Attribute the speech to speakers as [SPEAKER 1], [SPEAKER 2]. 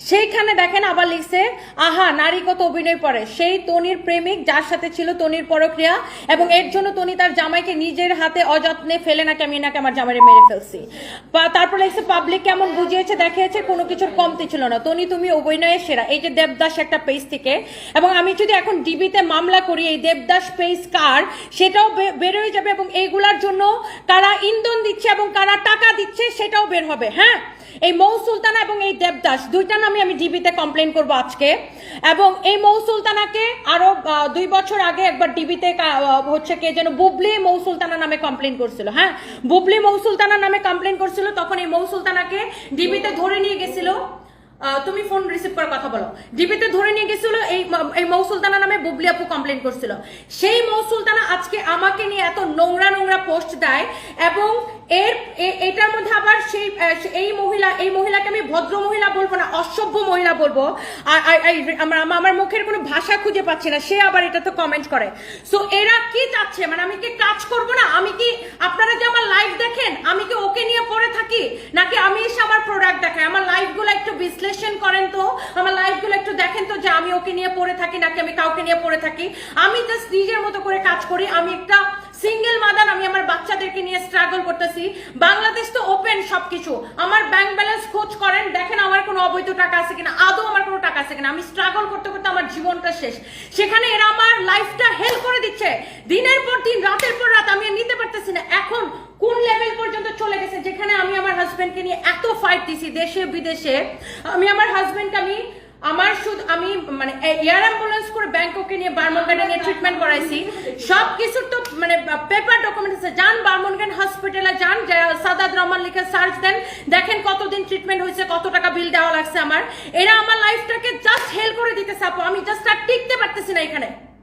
[SPEAKER 1] সেইখানে দেখেন আবার লিখছে, আহা, নারী কত অভিনয় করে। সেই তনির প্রেমিক, যার সাথে ছিল তনির পরক্রিয়া, এবং এর জন্য তনি তার জামাইকে নিজের হাতে অযত্নে ফেলে, নাকি আমি নাকি আমার জামাইরে মেরে ফেলছি? তারপর লিখছে, পাবলিক কেমন বুঝিয়েছে, দেখিয়েছে, কোনো কিছুর কমতি ছিল না। তনি, তুমি অভিনয়ের সেরা। এই যে দেবদাস একটা পেজ থেকে, এবং আমি যদি এখন ডিবিতে মামলা করি, এই দেবদাস পেজ কার, সেটাও বে- বের হয়ে যাবে, এবং এইগুলার জন্য কারা ইন্ধন দিচ্ছে, এবং কারা টাকা দিচ্ছে, সেটাও বের হবে হ্যাঁ? এই মৌ সুলতানা এবং এই দেবদাস, দুইটা নামে আমি ডিবিতে কমপ্লেন করব আজকে। এবং এই মৌ সুলতানাকে আরও দুই বছর আগে একবার ডিবিতে হচ্ছে কে যেন বুবলি মৌ সুলতানা নামে কমপ্লেন করছিল হ্যাঁ? বুবলি মৌ সুলতানা নামে কমপ্লেন করছিল, তখন এই মৌ সুলতানাকে ডিবিতে ধরে নিয়ে গেছিল। তুমি ফোন রিসিভ করে কথা বলো। ডিবিতে ধরে নিয়ে গেছিল, এই এই মৌ সুলতানা নামে বুবলি আপু কমপ্লেন করছিল। সেই মৌ সুলতানা আজকে আমাকে নিয়ে এত নোংরা নোংরা পোস্ট দেয় এবং এর এটার মধ্যে আবার সেই এই মহিলা, এই মহিলাকে আমি ভদ্র মহিলা বলব না, অসভ্য মহিলা বলব। আর আমার, আমার- মুখের কোনো ভাষা খুঁজে পাচ্ছি না, সে আবার এটা তো কমেন্ট করে। সো এরা কি চাচ্ছে? মানে আমি কি কাজ করব না? আমি কি, আপনারা যে আমার লাইভ দেখেন? আমি কি ওকে নিয়ে পড়ে থাকি? নাকি আমি এসে আমার প্রোডাক্ট দেখাই? আমার লাইভগুলো একটু বিশ্লেষণ করেন তো, আমার লাইভগুলো একটু দেখেন তো যে আমি ওকে নিয়ে পড়ে থাকি নাকি আমি কাউকে নিয়ে পড়ে থাকি। আমি জাস্ট নিজের মতো করে কাজ করি, আমি একটা সিঙ্গেল মাদার আমি আমার বাচ্চাদেরকে নিয়ে স্ট্রাগল করতেছি। বাংলাদেশ তো ওপেন সবকিছু। আমার ব্যাংক ব্যালেন্স খোঁজ করেন, দেখেন আমার কোনো অবৈধ টাকা আছে কিনা, আদৌ আমার কোনো টাকা আছে কিনা। আমি স্ট্রাগল করতে করতে আমার জীবনটা শেষ। সেখানে এরা আমার লাইফটা হেল্প করে দিচ্ছে। দিনের পর দিন, রাতের পর রাত আমি নিতে পারতেছি না। এখন কোন লেভেল পর্যন্ত চলে গেছে? যেখানে আমি আমার হাজবেন্ডকে নিয়ে এত ফাইট দিছি, দেশে, বিদেশে। আমি আমার হাজবেন্ডকে আমি আমার শুধু আমি মানে এয়ার অ্যাম্বুলেন্স করে ব্যাংককে নিয়ে বার্মনগানে নিয়ে ট্রিটমেন্ট করাইছি। সব কিছুর তো মানে পেপার ডকুমেন্ট আছে। যান বার্মনগান হসপিটালে যান, যে সাদাত রহমান লিখে সার্চ দেন। দেখেন কতদিন ট্রিটমেন্ট হয়েছে, কত টাকা বিল দেওয়া লাগছে আমার। এরা আমার লাইফটাকে জাস্ট হেল্প করে দিতেছে, আপু। আমি জাস্ট আর টিকতে পারতেছি না এখানে।